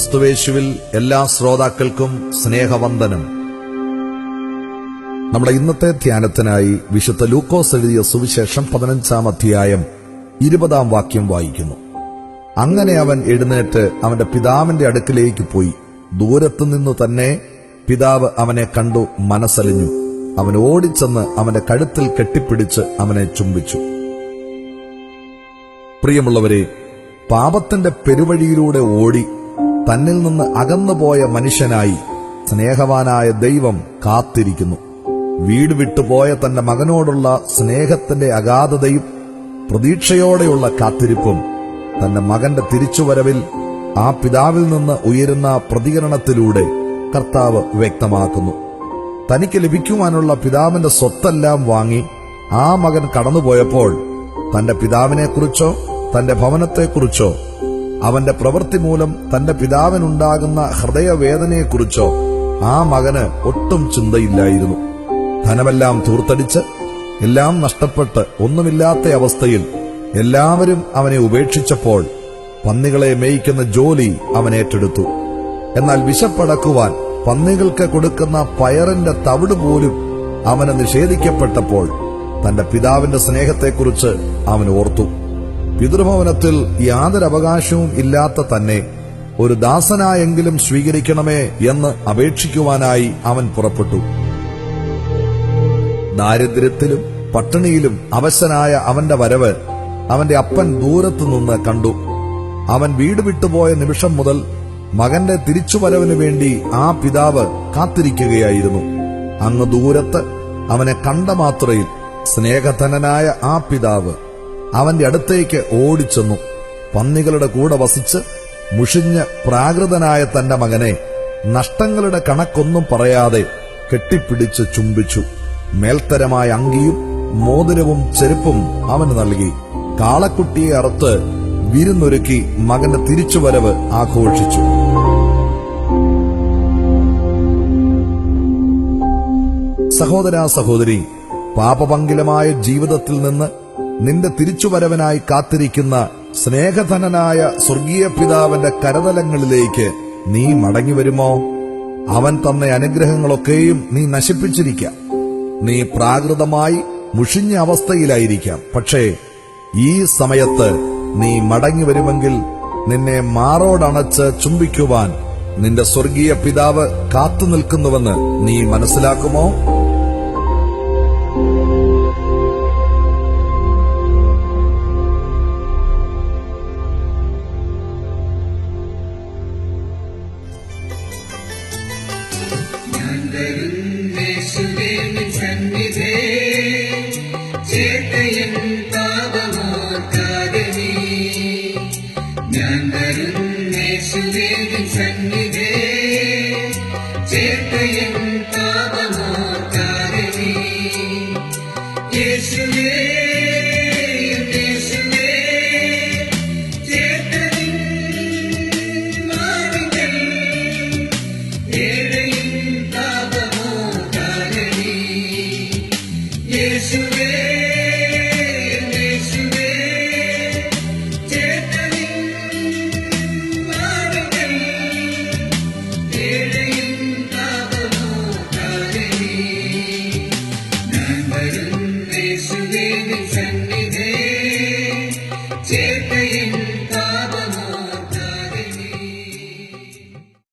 ക്രിസ്തുവേശുവിൽ എല്ലാ ശ്രോതാക്കൾക്കും സ്നേഹവന്ദനം. നമ്മുടെ ഇന്നത്തെ ധ്യാനത്തിനായി വിശുദ്ധ ലൂക്കോസ് എഴുതിയ സുവിശേഷം പതിനഞ്ചാം അധ്യായം ഇരുപതാം വാക്യം വായിക്കുന്നു. അങ്ങനെ അവൻ എഴുന്നേറ്റ് അവന്റെ പിതാവിന്റെ അടുക്കിലേക്ക് പോയി. ദൂരത്തു നിന്നു തന്നെ പിതാവ് അവനെ കണ്ടു മനസ്സലിഞ്ഞു. അവൻ ഓടിച്ചെന്ന് അവന്റെ കഴുത്തിൽ കെട്ടിപ്പിടിച്ച് അവനെ ചുംബിച്ചു. പ്രിയമുള്ളവരെ പാപത്തിന്റെ പെരുവഴിയിലൂടെ ഓടി തന്നിൽ നിന്ന് അകന്നുപോയ മനുഷ്യനായി സ്നേഹവാനായ ദൈവം കാത്തിരിക്കുന്നു. വീട് വിട്ടുപോയ തന്റെ മകനോടുള്ള സ്നേഹത്തിന്റെ അഗാധതയും പ്രതീക്ഷയോടെയുള്ള കാത്തിരിപ്പും തന്റെ മകന്റെ തിരിച്ചുവരവിൽ ആ പിതാവിൽ നിന്ന് ഉയരുന്ന പ്രതികരണത്തിലൂടെ കർത്താവ് വ്യക്തമാക്കുന്നു. തനിക്ക് ലഭിക്കുവാനുള്ള പിതാവിന്റെ സ്വത്തെല്ലാം വാങ്ങി ആ മകൻ കടന്നുപോയപ്പോൾ തന്റെ പിതാവിനെക്കുറിച്ചോ തന്റെ ഭവനത്തെക്കുറിച്ചോ അവന്റെ പ്രവൃത്തി മൂലം തന്റെ പിതാവിനുണ്ടാകുന്ന ഹൃദയവേദനയെക്കുറിച്ചോ ആ മകന് ഒട്ടും ചിന്തയില്ലായിരുന്നു. ധനമെല്ലാം തൂർത്തടിച്ച് എല്ലാം നഷ്ടപ്പെട്ട് ഒന്നുമില്ലാത്ത അവസ്ഥയിൽ എല്ലാവരും അവനെ ഉപേക്ഷിച്ചപ്പോൾ പന്നികളെ മേയിക്കുന്ന ജോലി അവൻ ഏറ്റെടുത്തു. എന്നാൽ വിശപ്പടക്കുവാൻ പന്നികൾക്ക് കൊടുക്കുന്ന പയറിന്റെ തവിട് പോലും അവന് നിഷേധിക്കപ്പെട്ടപ്പോൾ തന്റെ പിതാവിന്റെ സ്നേഹത്തെക്കുറിച്ച് അവൻ ഓർത്തു. പിതൃഭവനത്തിൽ യാതൊരു അവകാശവും ഇല്ലാത്ത തന്നെ ഒരു ദാസനായെങ്കിലും സ്വീകരിക്കണമേ എന്ന് അപേക്ഷിക്കുവാനായി അവൻ പുറപ്പെട്ടു. ദാരിദ്ര്യത്തിലും പട്ടിണിയിലും അവശനായ അവന്റെ വരവ് അവന്റെ അപ്പൻ ദൂരത്തു നിന്ന് കണ്ടു. അവൻ വീട് വിട്ടുപോയ നിമിഷം മുതൽ മകന്റെ തിരിച്ചുവരവിനു വേണ്ടി ആ പിതാവ് കാത്തിരിക്കുകയായിരുന്നു. അങ്ങ് ദൂരത്ത് അവനെ കണ്ട മാത്രയിൽ സ്നേഹധനനായ ആ പിതാവ് അവന്റെ അടുത്തേക്ക് ഓടിച്ചെന്നു. പന്നികളുടെ കൂടെ വസിച്ച് മുഷിഞ്ഞ് പ്രാകൃതനായ തന്റെ മകനെ നഷ്ടങ്ങളുടെ കണക്കൊന്നും പറയാതെ കെട്ടിപ്പിടിച്ച് ചുംബിച്ചു. മേൽത്തരമായ അങ്കിയും മോതിരവും ചെരുപ്പും അവന് നൽകി. കാളക്കുട്ടിയെ അറുത്ത് വിരുന്നൊരുക്കി മകന്റെ തിരിച്ചുവരവ് ആഘോഷിച്ചു. സഹോദരാ സഹോദരി പാപപങ്കിലമായ ജീവിതത്തിൽ നിന്ന് നിന്റെ തിരിച്ചുവരവനായി കാത്തിരിക്കുന്ന സ്നേഹധനനായ സ്വർഗീയ പിതാവിന്റെ കരതലങ്ങളിലേക്ക് നീ മടങ്ങി വരുമോ? അവൻ തന്ന അനുഗ്രഹങ്ങളൊക്കെയും നീ നശിപ്പിച്ചിരിക്കാം. നീ പ്രാകൃതമായി മുഷിഞ്ഞ അവസ്ഥയിലായിരിക്കാം. പക്ഷേ ഈ സമയത്ത് നീ മടങ്ങി വരുമെങ്കിൽ നിന്നെ മാറോടണച്ച് ചുംബിക്കുവാൻ നിന്റെ സ്വർഗീയ പിതാവ് കാത്തു നിൽക്കുന്നുവെന്ന് നീ മനസ്സിലാക്കുമോ? Baby.